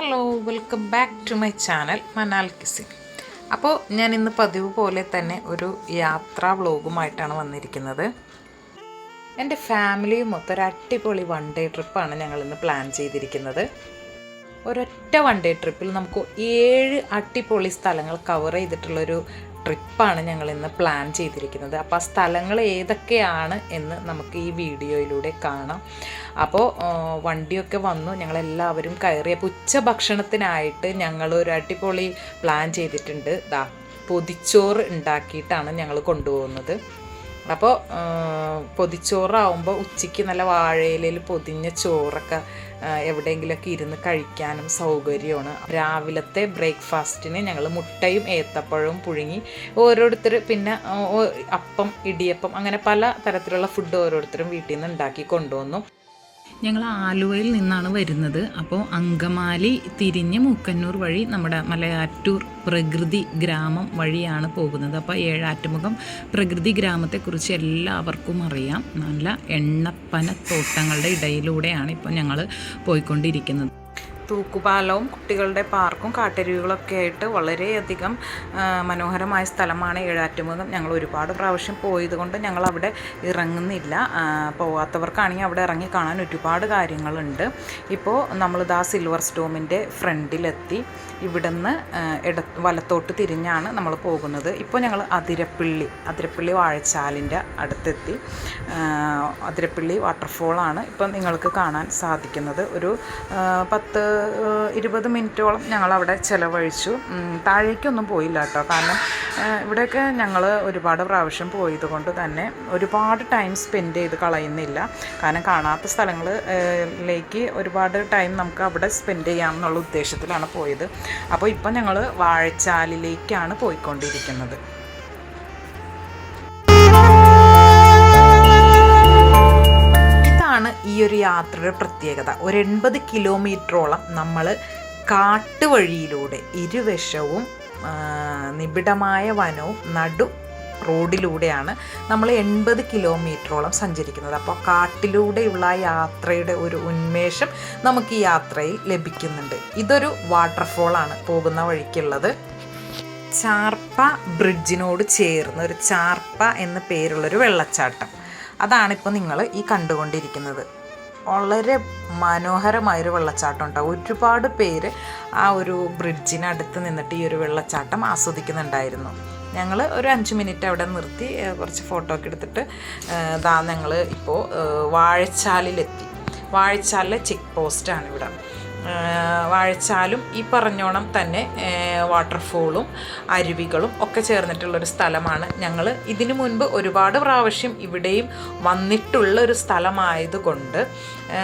Hello welcome back to my channel Manal kitchen അപ്പോൾ ഞാൻ ഇന്ന് പതിവ് പോലെ തന്നെ ഒരു യാത്രാ വ്ളോഗുമായിട്ടാണ് വന്നിരിക്കുന്നത്. എന്റെ ഫാമിലിയും മൊത്തം ഒരു അടിപൊളി വൺ ഡേ ട്രിപ്പാണ് ഞങ്ങൾ ഇന്ന് പ്ലാൻ ചെയ്തിരിക്കുന്നത്. ഒരൊറ്റ വൺ ഡേ ട്രിപ്പിൽ നമുക്ക് ഏഴ് അടിപൊളി സ്ഥലങ്ങൾ കവർ ചെയ്തിട്ടുള്ളൊരു ട്രിപ്പാണ് ഞങ്ങൾ ഇന്ന് പ്ലാൻ ചെയ്തിരിക്കുന്നത്. അപ്പോൾ ആ സ്ഥലങ്ങൾ ഏതൊക്കെയാണ് എന്ന് നമുക്ക് ഈ വീഡിയോയിലൂടെ കാണാം. അപ്പോൾ വണ്ടിയൊക്കെ വന്നു. ഞങ്ങളെല്ലാവരും കയറിയപ്പോൾ ഉച്ച ഭക്ഷണത്തിനായിട്ട് ഞങ്ങൾ ഒരു അടിപൊളി പ്ലാൻ ചെയ്തിട്ടുണ്ട്. ദാ പൊതിച്ചോറ് ഉണ്ടാക്കിയിട്ടാണ് ഞങ്ങൾ കൊണ്ടുപോകുന്നത്. അപ്പോൾ പൊതിച്ചോറാവുമ്പോൾ ഉച്ചയ്ക്ക് നല്ല വാഴയിലയിൽ പൊതിഞ്ഞ ചോറൊക്കെ എവിടെയെങ്കിലുമൊക്കെ ഇരുന്ന് കഴിക്കാനും സൗകര്യമാണ്. രാവിലത്തെ ബ്രേക്ക്ഫാസ്റ്റിന് ഞങ്ങൾ മുട്ടയും ഏത്തപ്പഴവും പുഴുങ്ങി ഓരോരുത്തർ പിന്നെ അപ്പം ഇടിയപ്പം അങ്ങനെ പല തരത്തിലുള്ള ഫുഡ് ഓരോരുത്തരും വീട്ടിൽ നിന്ന് ഉണ്ടാക്കി കൊണ്ടുവന്നു. ഞങ്ങൾ ആലുവയിൽ നിന്നാണ് വരുന്നത്. അപ്പോൾ അങ്കമാലി തിരിഞ്ഞ് മൂക്കന്നൂർ വഴി നമ്മുടെ മലയാറ്റൂർ പ്രകൃതി ഗ്രാമം വഴിയാണ് പോകുന്നത്. അപ്പോൾ ഏഴാറ്റുമുഖം പ്രകൃതി ഗ്രാമത്തെക്കുറിച്ച് എല്ലാവർക്കും അറിയാം. നല്ല എണ്ണപ്പന തോട്ടങ്ങളുടെ ഇടയിലൂടെയാണ് ഇപ്പോൾ ഞങ്ങൾ പോയിക്കൊണ്ടിരിക്കുന്നത്. തൂക്കുപാലവും കുട്ടികളുടെ പാർക്കും കാട്ടരുവികളൊക്കെ ആയിട്ട് വളരെയധികം മനോഹരമായ സ്ഥലമാണ് ഏഴാറ്റുമുഖം. ഞങ്ങൾ ഒരുപാട് പ്രാവശ്യം പോയതുകൊണ്ട് ഞങ്ങൾ അവിടെ ഇറങ്ങുന്നില്ല. പോവാത്തവർക്കാണെങ്കിൽ അവിടെ ഇറങ്ങി കാണാൻ ഒരുപാട് കാര്യങ്ങളുണ്ട്. ഇപ്പോൾ ദാ സിൽവർ സ്റ്റോമിന്റെ ഫ്രണ്ടിലെത്തി. ഇവിടുന്ന് ഇട വലത്തോട്ട് തിരിഞ്ഞാണ് നമ്മൾ പോകുന്നത്. ഇപ്പോൾ ഞങ്ങൾ അതിരപ്പിള്ളി അതിരപ്പിള്ളി വാഴച്ചാലിന്റെ അടുത്തെത്തി. അതിരപ്പള്ളി വാട്ടർഫോളാണ് ഇപ്പം നിങ്ങൾക്ക് കാണാൻ സാധിക്കുന്നത്. ഒരു പത്ത് ഇരുപത് മിനിറ്റോളം ഞങ്ങൾ അവിടെ ചിലവഴിച്ചു താഴേക്കൊന്നും പോയില്ല കേട്ടോ. കാരണം ഇവിടെയൊക്കെ ഞങ്ങൾ ഒരുപാട് പ്രാവശ്യം പോയത് കൊണ്ട് തന്നെ ഒരുപാട് ടൈം സ്പെൻഡ് ചെയ്ത് കളയുന്നില്ല. കാരണം കാണാത്ത സ്ഥലങ്ങളിലേക്ക് ഒരുപാട് ടൈം നമുക്ക് അവിടെ സ്പെൻഡ് ചെയ്യാം എന്നുള്ള ഉദ്ദേശത്തിലാണ് പോയത്. അപ്പോൾ ഇപ്പം ഞങ്ങൾ വാഴച്ചാലിലേക്കാണ് പോയിക്കൊണ്ടിരിക്കുന്നത്. ഒരു യാത്രയുടെ പ്രത്യേകത. ഒരു എൺപത് കിലോമീറ്ററോളം നമ്മൾ കാട്ടുവഴിയിലൂടെ ഇരുവശവും നിബിഡമായ വനവും നടു റോഡിലൂടെയാണ് നമ്മൾ എൺപത് കിലോമീറ്ററോളം സഞ്ചരിക്കുന്നത്. അപ്പോൾ കാട്ടിലൂടെയുള്ള യാത്രയുടെ ഒരു ഉന്മേഷം നമുക്ക് ഈ യാത്രയിൽ ലഭിക്കുന്നുണ്ട്. ഇതൊരു വാട്ടർഫോളാണ് പോകുന്ന വഴിക്കുള്ളത്. ചാർപ്പ ബ്രിഡ്ജിനോട് ചേർന്ന് ഒരു ചാർപ്പ എന്ന പേരുള്ളൊരു വെള്ളച്ചാട്ടം. അതാണിപ്പോൾ നിങ്ങൾ ഈ കണ്ടുകൊണ്ടിരിക്കുന്നത്. വളരെ മനോഹരമായൊരു വെള്ളച്ചാട്ടം ഉണ്ടാവും ഒരുപാട് പേര് ആ ഒരു ബ്രിഡ്ജിനടുത്ത് നിന്നിട്ട് ഈ ഒരു വെള്ളച്ചാട്ടം ആസ്വദിക്കുന്നുണ്ടായിരുന്നു. ഞങ്ങൾ ഒരു അഞ്ച് മിനിറ്റ് അവിടെ നിർത്തി കുറച്ച് ഫോട്ടോ ഒക്കെ എടുത്തിട്ട് ദാ ഞങ്ങൾ ഇപ്പോൾ വാഴച്ചാലിലെത്തി. വാഴച്ചാലിലെ ചെക്ക് പോസ്റ്റാണ് ഇവിടെ. വാഴച്ചാലും ഈ പറഞ്ഞോണം തന്നെ വാട്ടർഫോളും അരുവികളും ഒക്കെ ചേർന്നിട്ടുള്ളൊരു സ്ഥലമാണ് ഞങ്ങൾ ഇതിനു മുൻപ് ഒരുപാട് പ്രാവശ്യം ഇവിടെയും വന്നിട്ടുള്ള ഒരു സ്ഥലമായതുകൊണ്ട്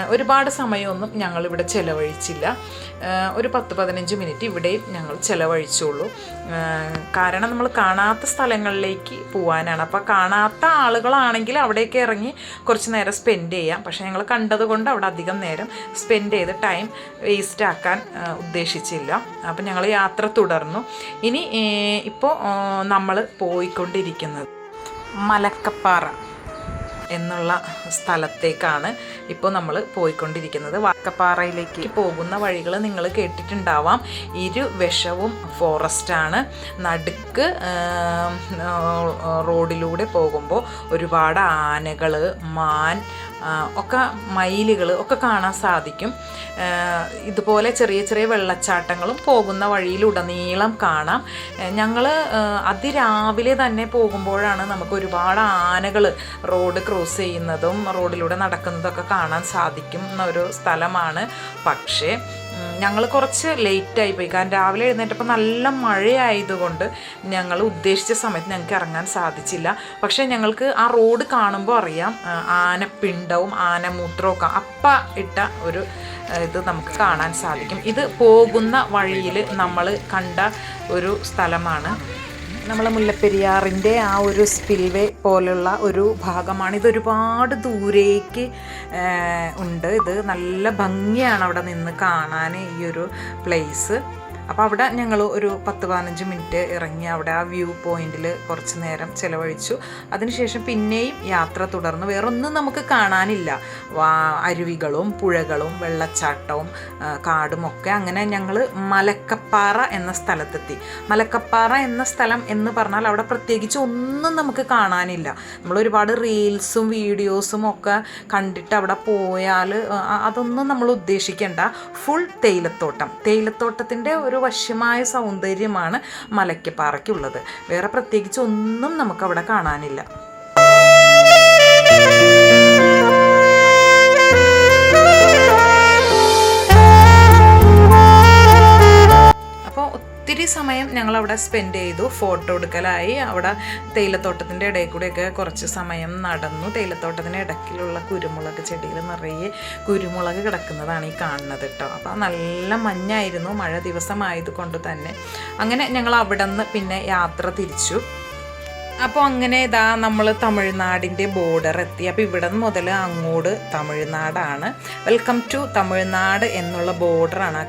ഒരുപാട് സമയമൊന്നും ഞങ്ങളിവിടെ ചിലവഴിച്ചില്ല. ഒരു പത്ത് പതിനഞ്ച് മിനിറ്റ് ഇവിടെയും ഞങ്ങൾ ചിലവഴിച്ചുള്ളൂ. കാരണം നമ്മൾ കാണാത്ത സ്ഥലങ്ങളിലേക്ക് പോകാനാണ് അപ്പോൾ കാണാത്ത ആളുകളാണെങ്കിൽ അവിടേക്ക് ഇറങ്ങി കുറച്ച് നേരം സ്പെൻഡ് ചെയ്യാം. പക്ഷേ ഞങ്ങൾ കണ്ടതുകൊണ്ട് അവിടെ അധികം നേരം സ്പെൻഡ് ചെയ്ത് ടൈം വേസ്റ്റ് ആക്കാൻ ഉദ്ദേശിച്ചില്ല. അപ്പം ഞങ്ങൾ യാത്ര തുടർന്നു. ഇനി ഇപ്പോൾ നമ്മൾ പോയിക്കൊണ്ടിരിക്കുന്നത് മലക്കപ്പാറ എന്നുള്ള സ്ഥലത്തേക്കാണ് ഇപ്പോൾ നമ്മൾ പോയിക്കൊണ്ടിരിക്കുന്നത്. വാക്കപ്പാറയിലേക്ക് പോകുന്ന വഴികൾ നിങ്ങൾ കേട്ടിട്ടുണ്ടാവാം. ഇരു വിഷവും ഫോറസ്റ്റാണ്. നടുക്ക് റോഡിലൂടെ പോകുമ്പോൾ ഒരുപാട് ആനകൾ മാൻ ഒക്കെ മയിലുകൾ ഒക്കെ കാണാൻ സാധിക്കും. ഇതുപോലെ ചെറിയ ചെറിയ വെള്ളച്ചാട്ടങ്ങളും പോകുന്ന വഴിയിലുടനീളം കാണാം. ഞങ്ങൾ അതിരാവിലെ തന്നെ പോകുമ്പോഴാണ് നമുക്ക് ഒരുപാട് ആനകൾ റോഡ് ക്രോസ് ചെയ്യുന്നതും റോഡിലൂടെ നടക്കുന്നതൊക്കെ കാണാൻ സാധിക്കും എന്നൊരു സ്ഥലമാണ്. പക്ഷേ ഞങ്ങൾ കുറച്ച് ലേറ്റായി പോയി. കാരണം രാവിലെ എഴുന്നേറ്റപ്പോൾ നല്ല മഴയായതുകൊണ്ട് ഞങ്ങൾ ഉദ്ദേശിച്ച സമയത്ത് ഞങ്ങൾക്ക് ഇറങ്ങാൻ സാധിച്ചില്ല. പക്ഷേ ഞങ്ങൾക്ക് ആ റോഡ് കാണുമ്പോൾ അറിയാം ആനപ്പിണ്ടവും ആനമൂത്രവും ഒക്കെ അപ്പ ഇട്ട ഒരു ഇത് നമുക്ക് കാണാൻ സാധിക്കും. ഇത് പോകുന്ന വഴിയിൽ നമ്മൾ കണ്ട ഒരു സ്ഥലമാണ്. നമ്മൾ മുല്ലപ്പെരിയാറിന്റെ ആ ഒരു സ്പിൽവേ പോലുള്ള ഒരു ഭാഗമാണ്. ഇത് ഒരുപാട് ദൂരേക്ക് ഉണ്ട്. ഇത് നല്ല ഭംഗിയാണ് അവിടെ നിന്ന് കാണാൻ ഈ ഒരു പ്ലേസ് അപ്പോൾ അവിടെ ഞങ്ങൾ ഒരു പത്ത് പതിനഞ്ച് മിനിറ്റ് ഇറങ്ങി അവിടെ ആ വ്യൂ പോയിന്റിൽ കുറച്ച് നേരം ചിലവഴിച്ചു. അതിനുശേഷം പിന്നെയും യാത്ര തുടർന്നു വേറൊന്നും നമുക്ക് കാണാനില്ല. അരുവികളും പുഴകളും വെള്ളച്ചാട്ടവും കാടും ഒക്കെ അങ്ങനെ ഞങ്ങൾ മലക്കപ്പാറ എന്ന സ്ഥലത്തെത്തി. മലക്കപ്പാറ എന്ന സ്ഥലം എന്ന് പറഞ്ഞാൽ അവിടെ പ്രത്യേകിച്ച് ഒന്നും നമുക്ക് കാണാനില്ല. നമ്മൾ ഒരുപാട് റീൽസും വീഡിയോസും ഒക്കെ കണ്ടിട്ട് അവിടെ പോയാൽ അതൊന്നും നമ്മൾ ഉദ്ദേശിക്കേണ്ട. ഫുൾ തേയിലത്തോട്ടം. തേയിലത്തോട്ടത്തിന്റെ ഒരു വശ്യമായ സൗന്ദര്യമാണ് മലയ്ക്കപ്പാറയ്ക്കുള്ളത് വേറെ പ്രത്യേകിച്ച് ഒന്നും നമുക്കവിടെ കാണാനില്ല. ഒത്തിരി സമയം ഞങ്ങൾ അവിടെ സ്പെൻഡ് ചെയ്തു. ഫോട്ടോ എടുക്കലായി. അവിടെ തേയിലത്തോട്ടത്തിന്റെ ഇടയിൽ കൂടെയൊക്കെ കുറച്ച് സമയം നടന്നു. തേയിലത്തോട്ടത്തിന്റെ ഇടയ്ക്കിലുള്ള കുരുമുളക് ചെടികൾ നിറയെ കുരുമുളക് കിടക്കുന്നതാണ് ഈ കാണുന്നത് കേട്ടോ. അപ്പോൾ നല്ല മഞ്ഞായിരുന്നു. മഴ ദിവസമായത് കൊണ്ട് തന്നെ. അങ്ങനെ ഞങ്ങൾ അവിടെ നിന്ന് പിന്നെ യാത്ര തിരിച്ചു. അപ്പോൾ അങ്ങനെ ഇതാ നമ്മൾ തമിഴ്നാടിന്റെ ബോർഡർ എത്തി. അപ്പോൾ ഇവിടെ മുതൽ അങ്ങോട്ട് തമിഴ്നാടാണ്. വെൽക്കം ടു തമിഴ്നാട് എന്നുള്ള ബോർഡറാണ്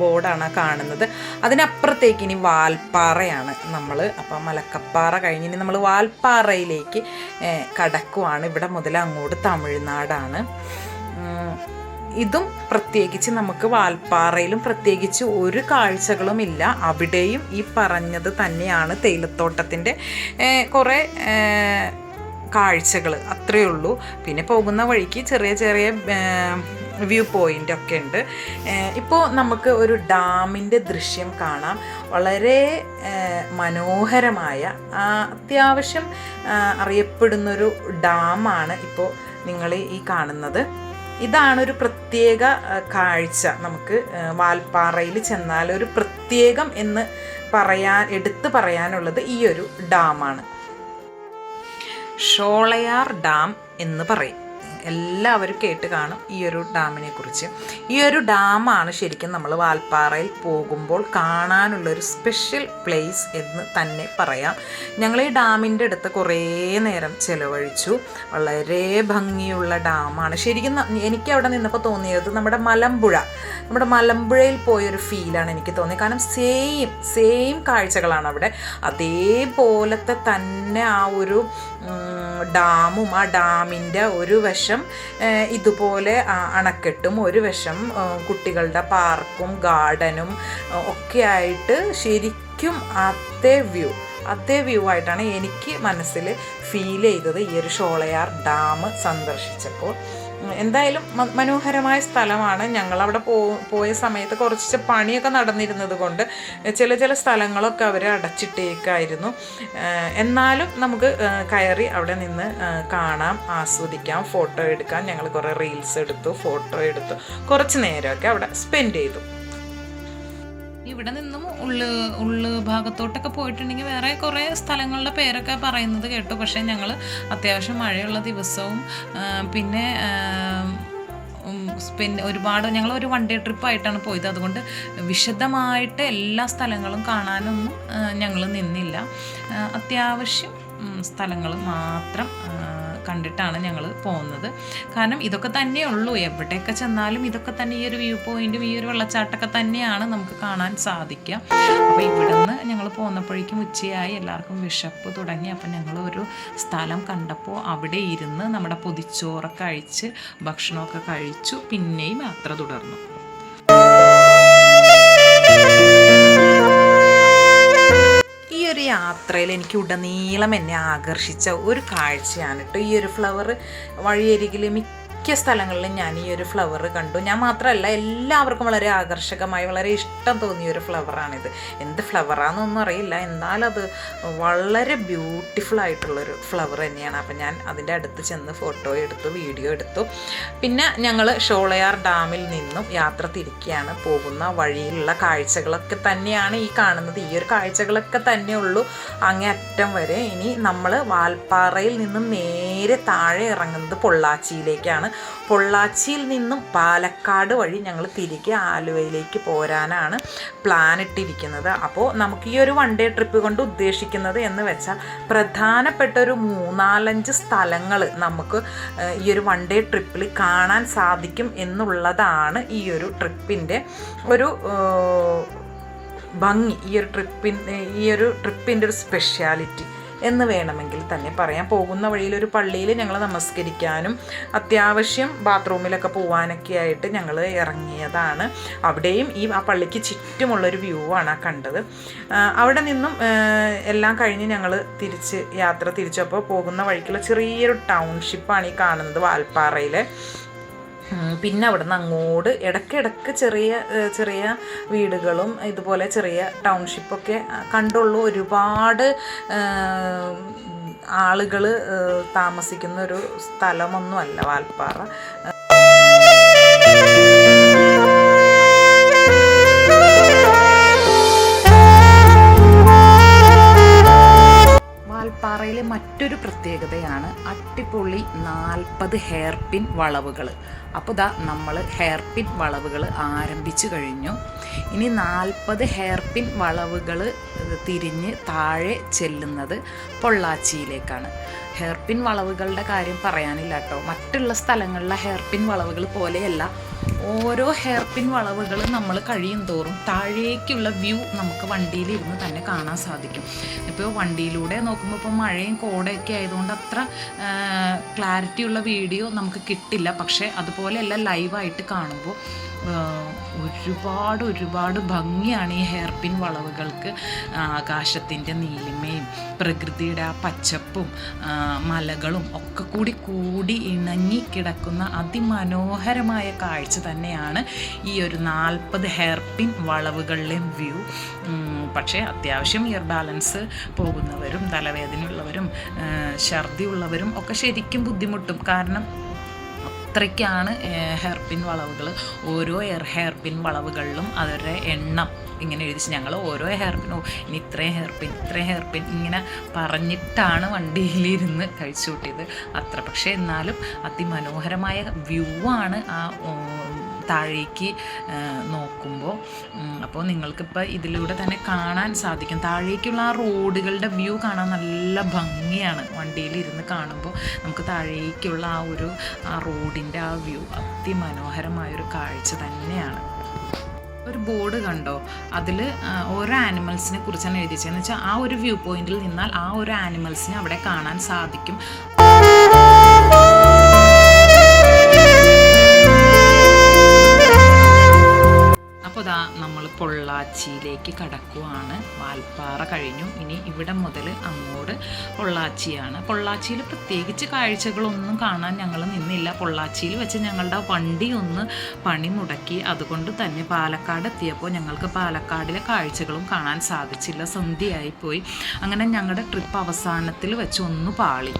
ബോർഡാണ് കാണുന്നത്. അതിനപ്പുറത്തേക്ക് ഇനി വാൽപ്പാറയാണ് നമ്മൾ അപ്പോൾ മലക്കപ്പാറ കഴിഞ്ഞ് ഇനി നമ്മൾ വാൽപ്പാറയിലേക്ക് കടക്കുവാണ്. ഇവിടെ മുതൽ അങ്ങോട്ട് തമിഴ്നാടാണ്. ഇതും പ്രത്യേകിച്ച് നമുക്ക് വാൽപ്പാറയിലും പ്രത്യേകിച്ച് ഒരു കാഴ്ചകളും ഇല്ല അവിടെയും ഈ പറഞ്ഞത് തന്നെയാണ് തേയിലത്തോട്ടത്തിന്റെ കുറേ കാഴ്ചകൾ അത്രയേ ഉള്ളൂ. പിന്നെ പോകുന്ന വഴിക്ക് ചെറിയ ചെറിയ വ്യൂ പോയിന്റ് ഒക്കെ ഉണ്ട്. ഇപ്പോൾ നമുക്ക് ഒരു ഡാമിന്റെ ദൃശ്യം കാണാം. വളരെ മനോഹരമായ അത്യാവശ്യം അറിയപ്പെടുന്നൊരു ഡാമാണ് ഇപ്പോൾ നിങ്ങൾ ഈ കാണുന്നത്. ഇതാണ് ഒരു പ്രത്യേക കാഴ്ച. നമുക്ക് വാൽപ്പാറയിൽ ചെന്നാൽ ഒരു പ്രത്യേകം എന്ന് പറയാൻ എടുത്തു പറയാനുള്ളത് ഈ ഒരു ഡാമാണ്. ഷോളയാർ ഡാം എന്ന് പറയും. എല്ലാവരും കേട്ട് കാണും ഈ ഒരു ഡാമിനെ കുറിച്ച് ഈ ഒരു ഡാമാണ് ശരിക്കും നമ്മൾ വാൽപ്പാറയിൽ പോകുമ്പോൾ കാണാനുള്ളൊരു സ്പെഷ്യൽ പ്ലേസ് എന്ന് തന്നെ പറയാം. ഞങ്ങൾ ഈ ഡാമിന്റെ അടുത്ത് കുറേ നേരം ചിലവഴിച്ചു. വളരെ ഭംഗിയുള്ള ഡാമാണ്. ശരിക്കും എനിക്ക് അവിടെ നിന്നപ്പോൾ തോന്നിയത് നമ്മുടെ മലമ്പുഴ. നമ്മുടെ മലമ്പുഴയിൽ പോയൊരു ഫീലാണ് എനിക്ക് തോന്നിയത്. കാരണം സെയിം സെയിം കാഴ്ചകളാണ് അവിടെ അതേപോലത്തെ തന്നെ ആ ഒരു ഡാമും ആ ഡാമിന്റെ ഒരു വശം ഇതുപോലെ അണക്കെട്ടും ഒരു വശം കുട്ടികളുടെ പാർക്കും ഗാർഡനും ഒക്കെ ആയിട്ട് ശരിക്കും അതേ വ്യൂ അതേ വ്യൂ ആയിട്ടാണ് എനിക്ക് മനസ്സിൽ ഫീൽ ചെയ്തത് ഈ ഒരു ഷോളയാർ ഡാം സന്ദർശിച്ചപ്പോൾ. എന്തായാലും മനോഹരമായ സ്ഥലമാണ്. ഞങ്ങളവിടെ പോ പോയ സമയത്ത് കുറച്ച് പണിയൊക്കെ നടന്നിരുന്നത് കൊണ്ട് ചില ചില സ്ഥലങ്ങളൊക്കെ അവർ അടച്ചിട്ടേക്കായിരുന്നു. എന്നാലും നമുക്ക് കയറി അവിടെ നിന്ന് കാണാം ആസ്വദിക്കാം ഫോട്ടോ എടുക്കാം. ഞങ്ങൾ കുറേ റീൽസ് എടുത്തു ഫോട്ടോ എടുത്തു. കുറച്ച് നേരമൊക്കെ അവിടെ സ്പെൻഡ് ചെയ്തു. ഇവിടെ നിന്നും ഉള്ളു ഉള്ളു ഭാഗത്തോട്ടൊക്കെ പോയിട്ടുണ്ടെങ്കിൽ വേറെ കുറേ സ്ഥലങ്ങളുടെ പേരൊക്കെ പറയുന്നത് കേട്ടു. പക്ഷേ ഞങ്ങൾ അത്യാവശ്യം മഴയുള്ള ദിവസവും പിന്നെ പിന്നെ ഒരുപാട് ഞങ്ങൾ ഒരു വൺ ഡേ ട്രിപ്പ് ആയിട്ടാണ് പോയത്. അതുകൊണ്ട് വിശദമായിട്ട് എല്ലാ സ്ഥലങ്ങളും കാണാനൊന്നും ഞങ്ങൾ നിന്നില്ല. അത്യാവശ്യം സ്ഥലങ്ങൾ മാത്രം കണ്ടിട്ടാണ് ഞങ്ങൾ പോകുന്നത്. കാരണം ഇതൊക്കെ തന്നെ ഉള്ളൂ. എവിടെയൊക്കെ ചെന്നാലും ഇതൊക്കെ തന്നെ ഈ ഒരു വ്യൂ പോയിന്റും ഈ ഒരു വെള്ളച്ചാട്ടമൊക്കെ തന്നെയാണ് നമുക്ക് കാണാൻ സാധിക്കുക. അപ്പോൾ ഇവിടുന്ന് ഞങ്ങൾ പോകുന്നപ്പോഴേക്കും ഉച്ചയായി. എല്ലാവർക്കും വിശപ്പ് തുടങ്ങി. അപ്പം ഞങ്ങൾ ഒരു സ്ഥലം കണ്ടപ്പോൾ അവിടെ ഇരുന്ന് നമ്മുടെ പൊതിച്ചോറൊക്കെ കഴിച്ച് ഭക്ഷണമൊക്കെ കഴിച്ചു. പിന്നെയും യാത്ര തുടർന്നു. ഒരു യാത്രയിൽ എനിക്ക് ഉടനീളം എന്നെ ആകർഷിച്ച ഒരു കാഴ്ചയാണ് കേട്ടോ ഈ ഒരു ഫ്ലവർ വഴിയരികിൽ മിക്ക സ്ഥലങ്ങളിലും ഞാൻ ഈ ഒരു ഫ്ലവർ കണ്ടു. ഞാൻ മാത്രമല്ല എല്ലാവർക്കും വളരെ ആകർഷകമായി വളരെ ഇഷ്ടം തോന്നിയ ഒരു ഫ്ലവറാണിത് എന്ത് ഫ്ലവറാണെന്നൊന്നും അറിയില്ല. എന്നാലത് വളരെ ബ്യൂട്ടിഫുൾ ആയിട്ടുള്ളൊരു ഫ്ലവർ തന്നെയാണ്. അപ്പം ഞാൻ അതിന്റെ അടുത്ത് ചെന്ന് ഫോട്ടോ എടുത്തു വീഡിയോ എടുത്തു. പിന്നെ ഞങ്ങൾ ഷോളയാർ ഡാമിൽ നിന്നും യാത്ര തിരിക്കുകയാണ്. പോകുന്ന വഴിയിലുള്ള കാഴ്ചകളൊക്കെ തന്നെയാണ് ഈ കാണുന്നത്. ഈ ഒരു കാഴ്ചകളൊക്കെ തന്നെ ഉള്ളൂ അങ്ങേ അറ്റം വരെ. ഇനി നമ്മൾ വാൽപ്പാറയിൽ നിന്നും നേരെ താഴെ ഇറങ്ങുന്നത് പൊള്ളാച്ചിയിലേക്കാണ്. പൊള്ളാച്ചിയിൽ നിന്നും പാലക്കാട് വഴി ഞങ്ങൾ തിരികെ ആലുവയിലേക്ക് പോരാനാണ് പ്ലാൻ ഇട്ടിരിക്കുന്നത്. അപ്പോൾ നമുക്ക് ഈ ഒരു വൺ ഡേ ട്രിപ്പ് കൊണ്ട് ഉദ്ദേശിക്കുന്നത് എന്ന് വെച്ചാൽ പ്രധാനപ്പെട്ട ഒരു മൂന്നാലഞ്ച് സ്ഥലങ്ങൾ നമുക്ക് ഈ ഒരു വൺ ഡേ ട്രിപ്പിൽ കാണാൻ സാധിക്കും എന്നുള്ളതാണ് ഈ ഒരു ട്രിപ്പിന്റെ ഒരു ഭംഗി. ഈ ഒരു ട്രിപ്പിൻ ഈ ഒരു ട്രിപ്പിന്റെ ഒരു സ്പെഷ്യാലിറ്റി എന്ന് വേണമെങ്കിൽ തന്നെ പറയാം. പോകുന്ന വഴിയിൽ ഒരു പള്ളിയിൽ ഞങ്ങൾ നമസ്കരിക്കാനും അത്യാവശ്യം ബാത്റൂമിലൊക്കെ പോകാനൊക്കെ ആയിട്ട് ഞങ്ങൾ ഇറങ്ങിയതാണ്. അവിടെയും ഈ ആ പള്ളിക്ക് ചുറ്റുമുള്ളൊരു വ്യൂ ആണ് ആ കണ്ടത്. അവിടെ നിന്നും എല്ലാം കഴിഞ്ഞ് ഞങ്ങൾ തിരിച്ച് യാത്ര തിരിച്ചപ്പോൾ പോകുന്ന വഴിക്കുള്ള ചെറിയൊരു ടൗൺഷിപ്പാണ് ഈ കാണുന്നത് വാൽപ്പാറയിലെ. പിന്നെ അവിടെ നിന്ന് അങ്ങോട്ട് ഇടയ്ക്കിടയ്ക്ക് ചെറിയ ചെറിയ വീടുകളും ഇതുപോലെ ചെറിയ ടൗൺഷിപ്പൊക്കെ കണ്ടുള്ളൂ. ഒരുപാട് ആളുകൾ താമസിക്കുന്ന ഒരു സ്ഥലമൊന്നുമല്ല വാൽപ്പാറ. വാൽപ്പാറയിലെ മറ്റൊരു പ്രത്യേകതയാണ് അട്ടിപ്പൊളി നാൽപ്പത് ഹെയർ പിൻ വളവുകൾ. അപ്പോൾ ദാ നമ്മൾ ഹെയർ പിൻ വളവുകൾ ആരംഭിച്ചു കഴിഞ്ഞു. ഇനി നാൽപ്പത് ഹെയർ പിൻ വളവുകൾ തിരിഞ്ഞ് താഴെ ചെല്ലുന്നത് പൊള്ളാച്ചിയിലേക്കാണ്. ഹെയർ പിൻ വളവുകളുടെ കാര്യം പറയാനില്ല കേട്ടോ. മറ്റുള്ള സ്ഥലങ്ങളിലെ ഹെയർ പിൻ വളവുകൾ പോലെയല്ല. ഓരോ ഹെയർ പിൻ വളവുകൾ നമ്മൾ കഴിയും തോറും താഴേക്കുള്ള വ്യൂ നമുക്ക് വണ്ടിയിലിരുന്ന് തന്നെ കാണാൻ സാധിക്കും. ഇപ്പോൾ വണ്ടിയിലൂടെ നോക്കുമ്പോൾ ഇപ്പോൾ മഴയും കോടയൊക്കെ ആയതുകൊണ്ട് അത്ര ക്ലാരിറ്റിയുള്ള വീഡിയോ നമുക്ക് കിട്ടില്ല. പക്ഷേ അതുപോലെയല്ല ലൈവായിട്ട് കാണുമ്പോൾ ഒരുപാട് ഒരുപാട് ഭംഗിയാണ് ഈ ഹെയർ പിൻ വളവുകൾക്ക് ആകാശത്തിന്റെ നീലിമയും പ്രകൃതിയുടെ ആ പച്ചപ്പും മലകളും ഒക്കെ കൂടി കൂടി ഇണങ്ങി കിടക്കുന്ന അതിമനോഹരമായ കാഴ്ച തന്നെയാണ് ഈ ഒരു നാൽപ്പത് ഹെയർ പിൻ വളവുകളിലെയും വ്യൂ പക്ഷേ അത്യാവശ്യം ഇയർ ബാലൻസ് പോകുന്നവരും തലവേദനയുള്ളവരും ഛർദി ഉള്ളവരും ഒക്കെ ശരിക്കും ബുദ്ധിമുട്ടും. കാരണം അത്രയ്ക്കാണ് ഹെയർ പിൻ വളവുകൾ. ഓരോ ഹെയർ പിൻ വളവുകളിലും അവരുടെ എണ്ണം ഇങ്ങനെ എഴുതിച്ച് ഞങ്ങൾ ഓരോ ഹെയർ പിൻ ഇനി ഇത്രയും ഹെയർ പിൻ ഇത്രയും ഹെയർ പിൻ ഇങ്ങനെ പറഞ്ഞിട്ടാണ് വണ്ടിയിലിരുന്ന് കഴിച്ചു കൂട്ടിയത്. അത്ര. പക്ഷേ എന്നാലും അതിമനോഹരമായ വ്യൂ ആണ് ആ താഴേക്ക് നോക്കുമ്പോൾ അപ്പോൾ നിങ്ങൾക്കിപ്പോൾ ഇതിലൂടെ തന്നെ കാണാൻ സാധിക്കും. താഴേക്കുള്ള ആ റോഡുകളുടെ വ്യൂ കാണാൻ നല്ല ഭംഗിയാണ്. വണ്ടിയിൽ ഇരുന്ന് കാണുമ്പോൾ നമുക്ക് താഴേക്കുള്ള ആ ഒരു ആ റോഡിന്റെ ആ വ്യൂ അതിമനോഹരമായൊരു കാഴ്ച തന്നെയാണ്. ഒരു ബോർഡ് കണ്ടോ? അതിൽ ഓരോ ആനിമൽസിനെ കുറിച്ചാണ് എഴുതിച്ചതെന്ന് വെച്ചാൽ ആ ഒരു വ്യൂ പോയിന്റിൽ നിന്നാൽ ആ ഒരു ആനിമൽസിനെ അവിടെ കാണാൻ സാധിക്കും. അപ്പോൾ ഇതാ നമ്മൾ പൊള്ളാച്ചിയിലേക്ക് കടക്കുവാണ്. വാൽപ്പാറ കഴിഞ്ഞു. ഇനി ഇവിടെ മുതൽ അങ്ങോട്ട് പൊള്ളാച്ചിയാണ്. പൊള്ളാച്ചിയിൽ പ്രത്യേകിച്ച് കാഴ്ചകളൊന്നും കാണാൻ ഞങ്ങൾ നിന്നില്ല. പൊള്ളാച്ചിയിൽ വെച്ച് ഞങ്ങളുടെ വണ്ടി ഒന്ന് പണി മുടക്കി. അതുകൊണ്ട് തന്നെ പാലക്കാട് എത്തിയപ്പോൾ ഞങ്ങൾക്ക് പാലക്കാടിലെ കാഴ്ചകളും കാണാൻ സാധിച്ചില്ല. സന്ധ്യയായിപ്പോയി. അങ്ങനെ ഞങ്ങളുടെ ട്രിപ്പ് അവസാനത്തിൽ വെച്ച് ഒന്ന് പാളി.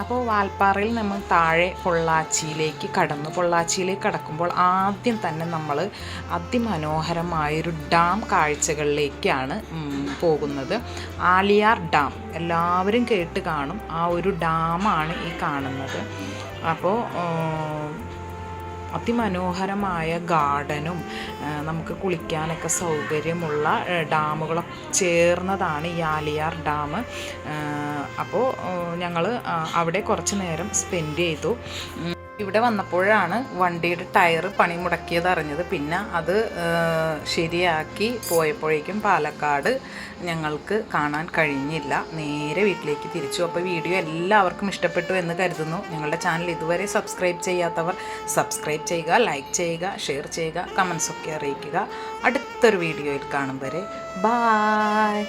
അപ്പോൾ വാൽപ്പാറയിൽ നമ്മൾ താഴെ പൊള്ളാച്ചിയിലേക്ക് കടന്നു. പൊള്ളാച്ചിയിലേക്ക് കടക്കുമ്പോൾ ആദ്യം തന്നെ നമ്മൾ അതിമനോഹരമായൊരു ഡാം കാഴ്ചകളിലേക്കാണ് പോകുന്നത്. ആലിയാർ ഡാം. എല്ലാവരും കേട്ട് കാണും ആ ഒരു ഡാമാണ് ഈ കാണുന്നത്. അപ്പോൾ അതിമനോഹരമായ ഗാർഡനും നമുക്ക് കുളിക്കാനൊക്കെ സൗകര്യമുള്ള ഡാമുകളൊക്കെ ചേർന്നതാണ് ഈ ആലിയാർ ഡാം. അപ്പോൾ ഞങ്ങൾ അവിടെ കുറച്ച് നേരം സ്പെൻഡ് ചെയ്തു. ഇവിടെ വന്നപ്പോഴാണ് വണ്ടിയുടെ ടയർ പണി മുടക്കിയത് അറിഞ്ഞത്. പിന്നെ അത് ശരിയാക്കി പോയപ്പോഴേക്കും പാലക്കാട് ഞങ്ങൾക്ക് കാണാൻ കഴിഞ്ഞില്ല. നേരെ വീട്ടിലേക്ക് തിരിച്ചു. അപ്പോൾ വീഡിയോ എല്ലാവർക്കും ഇഷ്ടപ്പെട്ടു എന്ന് കരുതുന്നു. ഞങ്ങളുടെ ചാനൽ ഇതുവരെ സബ്സ്ക്രൈബ് ചെയ്യാത്തവർ സബ്സ്ക്രൈബ് ചെയ്യുക ലൈക്ക് ചെയ്യുക ഷെയർ ചെയ്യുക കമൻസ് ഒക്കെ അറിയിക്കുക. അടുത്തൊരു വീഡിയോയിൽ കാണും വരെ. ബായ്